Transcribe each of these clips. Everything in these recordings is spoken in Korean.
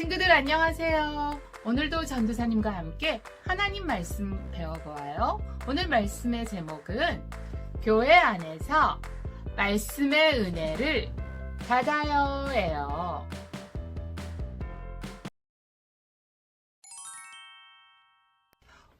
친구들 안녕하세요. 오늘도 전도사님과 함께 하나님 말씀 배워보아요. 오늘 말씀의 제목은 교회 안에서 말씀의 은혜를 받아요예요.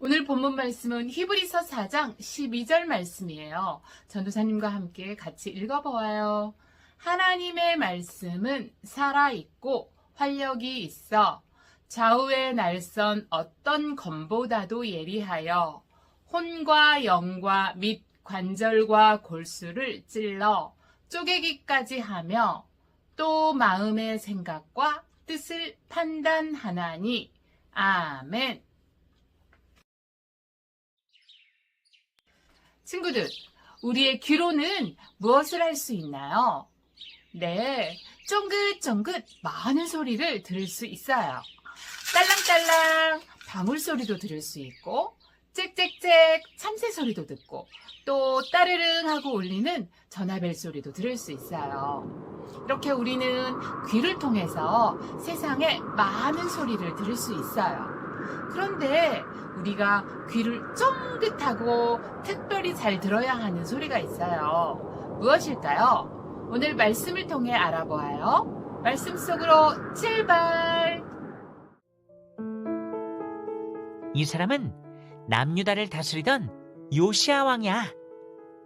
오늘 본문 말씀은 히브리서 4장 12절 말씀이에요. 전도사님과 함께 같이 읽어보아요. 하나님의 말씀은 살아있고 활력이 있어 좌우의 날선 어떤 검보다도 예리하여 혼과 영과 및 관절과 골수를 찔러 쪼개기까지 하며 또 마음의 생각과 뜻을 판단하나니 아멘. 친구들, 우리의 귀로는 무엇을 할 수 있나요? 네, 쫑긋쫑긋 많은 소리를 들을 수 있어요. 딸랑딸랑 방울 소리도 들을 수 있고, 짹짹짹 참새 소리도 듣고, 또 따르릉 하고 울리는 전화벨 소리도 들을 수 있어요. 이렇게 우리는 귀를 통해서 세상의 많은 소리를 들을 수 있어요. 그런데 우리가 귀를 쫑긋하고 특별히 잘 들어야 하는 소리가 있어요. 무엇일까요? 오늘 말씀을 통해 알아보아요. 말씀 속으로 출발! 이 사람은 남유다를 다스리던 요시아 왕이야.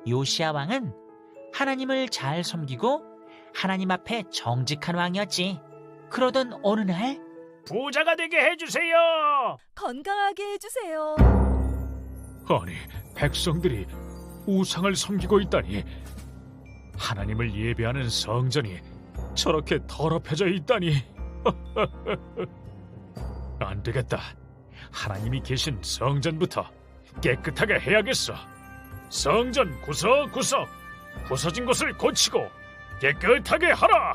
요시아 왕은 하나님을 잘 섬기고 하나님 앞에 정직한 왕이었지. 그러던 어느 날 부자가 되게 해주세요. 건강하게 해주세요. 아니, 백성들이 우상을 섬기고 있다니. 하나님을 예배하는 성전이 저렇게 더럽혀져 있다니. 안 되겠다. 하나님이 계신 성전부터 깨끗하게 해야겠어. 성전 구석구석 부서진 곳을 고치고 깨끗하게 하라.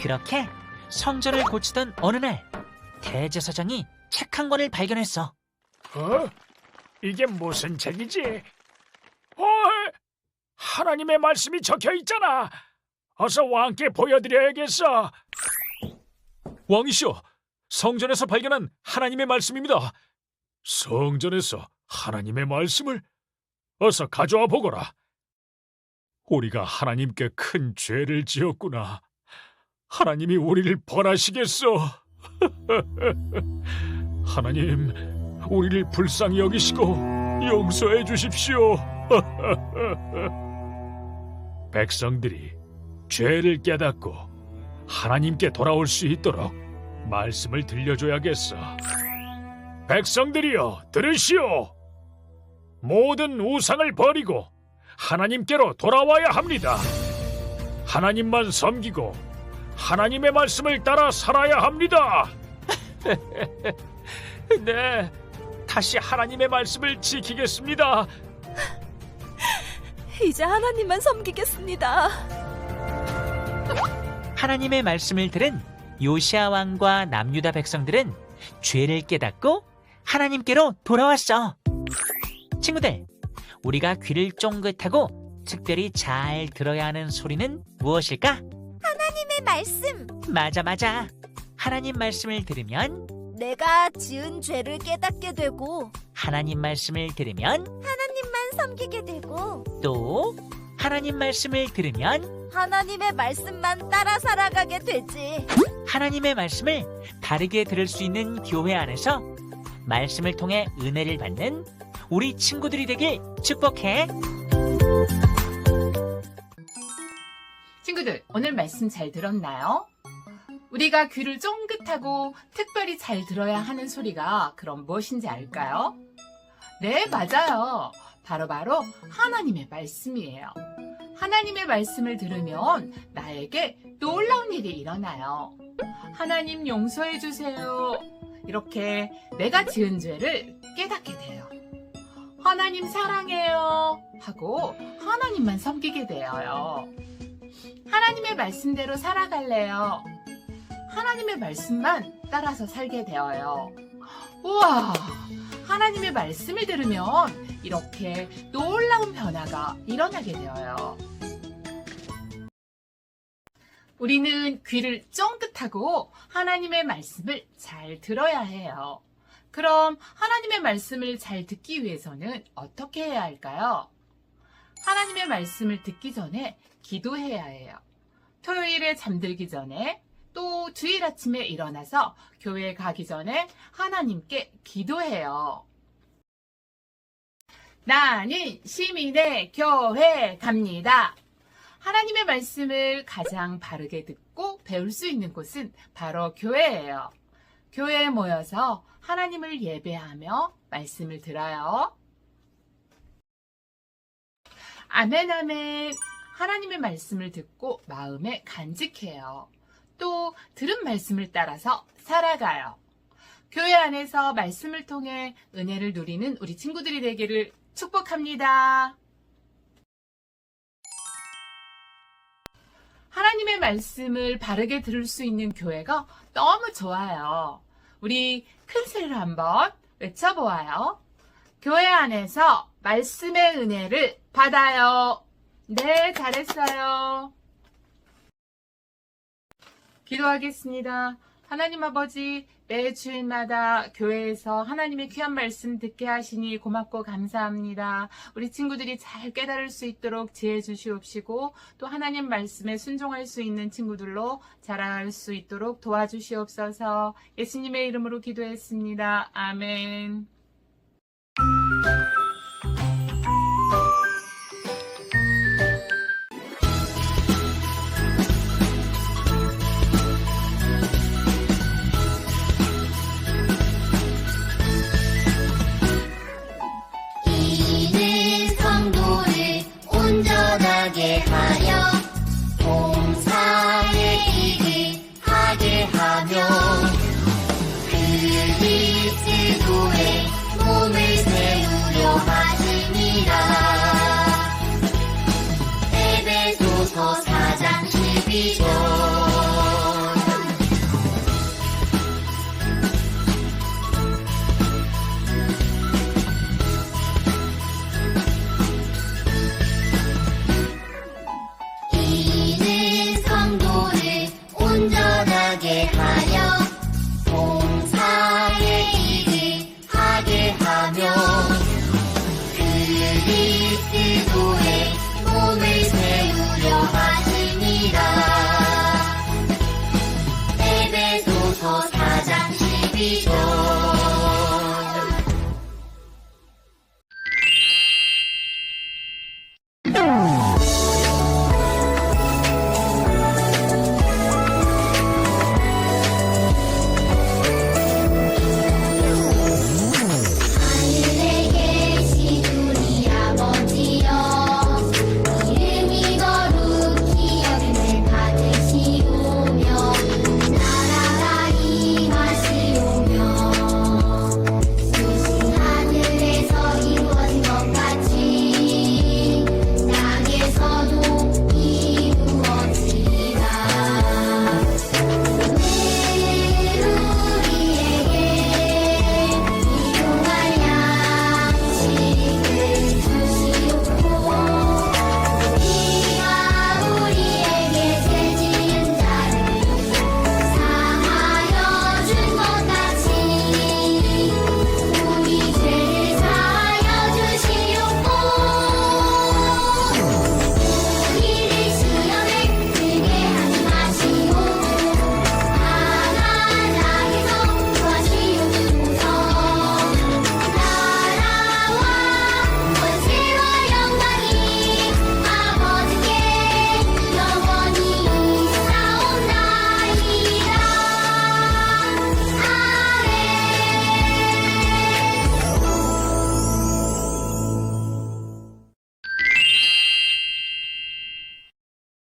그렇게 성전을 고치던 어느 날 대제사장이 책 한 권을 발견했어. 어? 이게 무슨 책이지? 어? 하나님의 말씀이 적혀 있잖아. 어서 왕께 보여드려야겠어. 왕이시여, 성전에서 발견한 하나님의 말씀입니다. 성전에서 하나님의 말씀을 어서 가져와 보거라. 우리가 하나님께 큰 죄를 지었구나. 하나님이 우리를 벌하시겠소. 하나님, 우리를 불쌍히 여기시고 용서해 주십시오. 백성들이 죄를 깨닫고 하나님께 돌아올 수 있도록 말씀을 들려줘야겠어. 백성들이여, 들으시오. 모든 우상을 버리고 하나님께로 돌아와야 합니다. 하나님만 섬기고 하나님의 말씀을 따라 살아야 합니다. 네, 다시 하나님의 말씀을 지키겠습니다. 이제 하나님만 섬기겠습니다. 하나님의 말씀을 들은 요시아 왕과 남유다 백성들은 죄를 깨닫고 하나님께로 돌아왔어. 친구들, 우리가 귀를 쫑긋하고 특별히 잘 들어야 하는 소리는 무엇일까? 하나님의 말씀. 맞아, 맞아. 하나님 말씀을 들으면, 내가 지은 죄를 깨닫게 되고 하나님 말씀을 들으면, 하나님만 섬기게 되고 또 하나님 말씀을 들으면, 하나님의 말씀만 따라 살아가게 되지. 하나님의 말씀을 바르게 들을 수 있는 교회 안에서 말씀을 통해 은혜를 받는 우리 친구들이 되길 축복해. 친구들, 오늘 말씀 잘 들었나요? 우리가 귀를 쫑긋하고 특별히 잘 들어야 하는 소리가 그럼 무엇인지 알까요? 네, 맞아요. 바로 바로 하나님의 말씀이에요. 하나님의 말씀을 들으면 나에게 놀라운 일이 일어나요. 하나님 용서해 주세요. 이렇게 내가 지은 죄를 깨닫게 돼요. 하나님 사랑해요. 하고 하나님만 섬기게 되어요. 하나님의 말씀대로 살아갈래요. 하나님의 말씀만 따라서 살게 되어요. 우와! 하나님의 말씀을 들으면 이렇게 놀라운 변화가 일어나게 되어요. 우리는 귀를 쫑긋하고 하나님의 말씀을 잘 들어야 해요. 그럼 하나님의 말씀을 잘 듣기 위해서는 어떻게 해야 할까요? 하나님의 말씀을 듣기 전에 기도해야 해요. 토요일에 잠들기 전에 또 주일 아침에 일어나서 교회 가기 전에 하나님께 기도해요. 나는 시민의 교회 갑니다. 하나님의 말씀을 가장 바르게 듣고 배울 수 있는 곳은 바로 교회예요. 교회에 모여서 하나님을 예배하며 말씀을 들어요. 아멘, 아멘. 하나님의 말씀을 듣고 마음에 간직해요. 또 들은 말씀을 따라서 살아가요. 교회 안에서 말씀을 통해 은혜를 누리는 우리 친구들이 되기를 축복합니다. 하나님의 말씀을 바르게 들을 수 있는 교회가 너무 좋아요. 우리 큰 소리로 한번 외쳐보아요. 교회 안에서 말씀의 은혜를 받아요. 네, 잘했어요. 기도하겠습니다. 하나님 아버지, 매 주일마다 교회에서 하나님의 귀한 말씀 듣게 하시니 고맙고 감사합니다. 우리 친구들이 잘 깨달을 수 있도록 지혜 주시옵시고, 또 하나님 말씀에 순종할 수 있는 친구들로 자라날 수 있도록 도와주시옵소서. 예수님의 이름으로 기도했습니다. 아멘. be told.